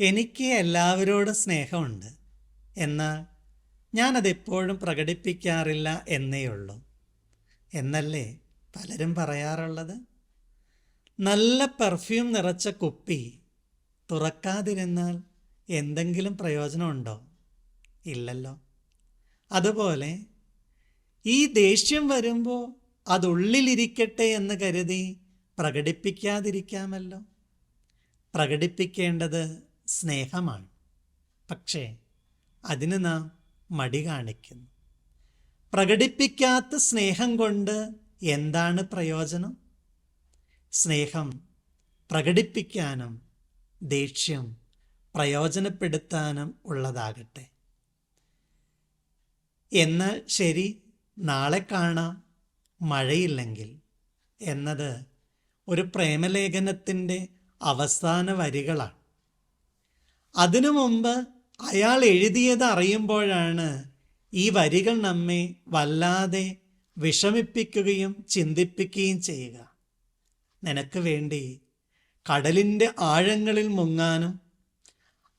എനിക്ക് എല്ലാവരോടും സ്നേഹമുണ്ട്. എന്നാൽ ഞാനതെപ്പോഴും പ്രകടിപ്പിക്കാറില്ല എന്നേ ഉള്ളൂ. എന്നല്ലേ പലരും പറയാറുള്ളത്? നല്ല പെർഫ്യൂം നിറച്ച കുപ്പി തുറക്കാതിരുന്നാൽ എന്തെങ്കിലും പ്രയോജനമുണ്ടോ? ഇല്ലല്ലോ. അതുപോലെ ഈ ദേഷ്യം വരുമ്പോൾ അതുള്ളിലിരിക്കട്ടെ എന്ന് കരുതി പ്രകടിപ്പിക്കാതിരിക്കാമല്ലോ. പ്രകടിപ്പിക്കേണ്ടത് സ്നേഹമാണ്. പക്ഷേ അതിന് നാം മടി കാണിക്കുന്നു. പ്രകടിപ്പിക്കാത്ത സ്നേഹം കൊണ്ട് എന്താണ് പ്രയോജനം? സ്നേഹം പ്രകടിപ്പിക്കാനും ദേഷ്യം പ്രയോജനപ്പെടുത്താനും ഉള്ളതാകട്ടെ. എന്നാൽ ശരി നാളെ കാണാം. മഴയില്ലെങ്കിൽ. എന്നത് ഒരു പ്രേമലേഖനത്തിന്റെ അവസാന വരികളാണ്. അതിനു മുമ്പ് അയാൾ എഴുതിയത് അറിയുമ്പോഴാണ് ഈ വരികൾ നമ്മെ വല്ലാതെ വിഷമിപ്പിക്കുകയും ചിന്തിപ്പിക്കുകയും ചെയ്യുക. നിനക്ക് വേണ്ടി കടലിന്റെ ആഴങ്ങളിൽ മുങ്ങാനും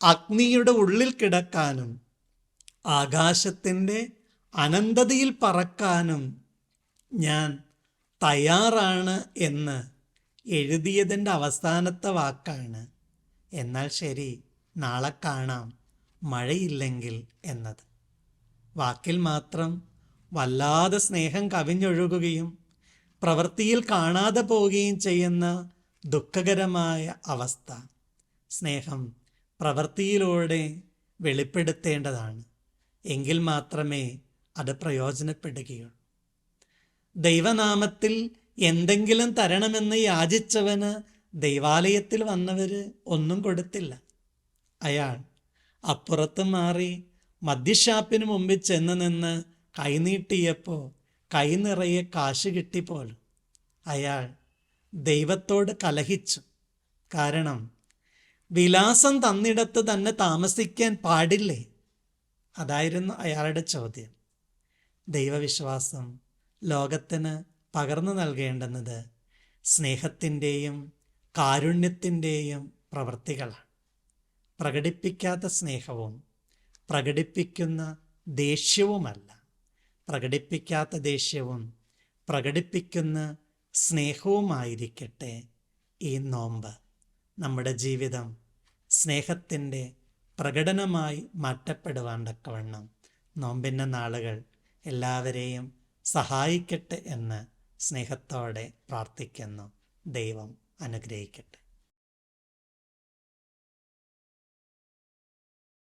അഗ്നിയുടെ ഉള്ളിൽ കിടക്കാനും ആകാശത്തിന്റെ അനന്തതയിൽ പറക്കാനും ഞാൻ തയ്യാറാണ് എന്ന് എഴുതിയതിന്റെ അവസാനത്തെ വാക്കാണ്. എന്നാൽ ശരി നാളെ കാണാം. മഴയില്ലെങ്കിൽ എന്നത്. വാക്കിൽ മാത്രം വല്ലാതെ സ്നേഹം കവിഞ്ഞൊഴുകുകയും പ്രവൃത്തിയിൽ കാണാതെ പോവുകയും ചെയ്യുന്ന ദുഃഖകരമായ അവസ്ഥ സ്നേഹം പ്രവൃത്തിയിലൂടെ വെളിപ്പെടുത്തേണ്ടതാണ്. എങ്കിൽ മാത്രമേ അത് പ്രയോജനപ്പെടുകയുള്ളൂ. ദൈവനാമത്തിൽ എന്തെങ്കിലും തരണമെന്ന് യാചിച്ചവന് ദൈവാലയത്തിൽ വന്നവർ ഒന്നും കൊടുത്തില്ല. അയാൾ അപ്പുറത്ത് മാറി മദ്യഷാപ്പിന് മുമ്പിൽ ചെന്ന് നിന്ന് കൈനീട്ടിയപ്പോൾ കൈ നിറയെ കാശ് കിട്ടിപ്പോലും അയാൾ ദൈവത്തോട് കലഹിച്ചു. കാരണം വിലാസം തന്നിടത്ത് തന്നെ താമസിക്കാൻ പാടില്ലേ? അതായിരുന്നു അയാളുടെ ചോദ്യം. ദൈവവിശ്വാസം ലോകത്തിന് പകർന്നു നൽകേണ്ടുന്നത് സ്നേഹത്തിന്റെയും കാരുണ്യത്തിന്റെയും പ്രവൃത്തികളാണ്. പ്രകടിപ്പിക്കാത്ത സ്നേഹവും പ്രകടിപ്പിക്കുന്ന ദേഷ്യവുമല്ല. പ്രകടിപ്പിക്കാത്ത ദേഷ്യവും പ്രകടിപ്പിക്കുന്ന സ്നേഹവുമായിരിക്കട്ടെ ഈ നോമ്പ്. നമ്മുടെ ജീവിതം സ്നേഹത്തിന്റെ പ്രകടനമായി മാറ്റപ്പെടുവാൻ തക്കവണ്ണം നോമ്പിന്റെ നാളുകൾ എല്ലാവരെയും സഹായിക്കട്ടെ എന്ന് സ്നേഹത്തോടെ പ്രാർത്ഥിക്കുന്നു. ദൈവം അനുഗ്രഹിക്കട്ടെ.